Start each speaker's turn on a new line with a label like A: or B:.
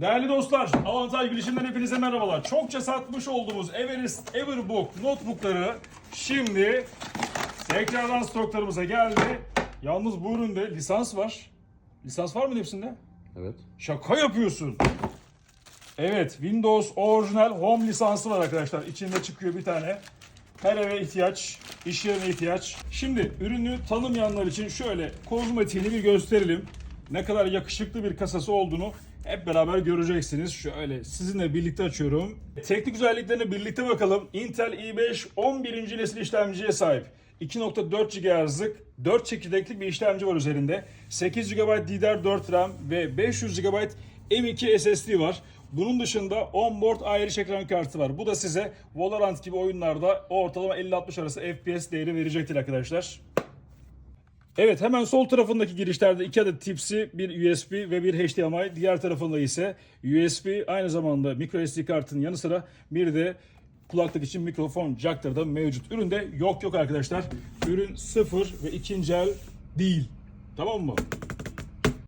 A: Değerli dostlar, Avantaj Bilişim'den hepinize merhabalar. Çokça satmış olduğumuz Everest Everbook notebookları şimdi tekrardan stoklarımıza geldi. Yalnız bu üründe lisans var. Lisans var mı hepsinde?
B: Evet.
A: Şaka yapıyorsun. Evet, Windows orijinal home lisansı var arkadaşlar. İçinde çıkıyor bir tane. Her eve ihtiyaç, iş yerine ihtiyaç. Şimdi ürünü tanımayanlar için şöyle kozmetiğini bir gösterelim. Ne kadar yakışıklı bir kasası olduğunu hep beraber göreceksiniz. Şöyle sizinle birlikte açıyorum. Teknik özelliklerine birlikte bakalım. Intel i5 11. nesil işlemciye sahip. 2.4 GHz'lık 4 çekirdekli bir işlemci var üzerinde. 8 GB DDR4 RAM ve 500 GB M2 SSD var. Bunun dışında onboard ayrı ekran kartı var. Bu da size Valorant gibi oyunlarda ortalama 50-60 arası FPS değeri verecektir arkadaşlar. Evet hemen sol tarafındaki girişlerde iki adet Type-C, bir USB ve bir HDMI. Diğer tarafında ise USB aynı zamanda microSD kartının yanı sıra bir de kulaklık için mikrofon jackları da mevcut. Üründe yok yok arkadaşlar. Ürün sıfır ve ikinci el değil. Tamam mı?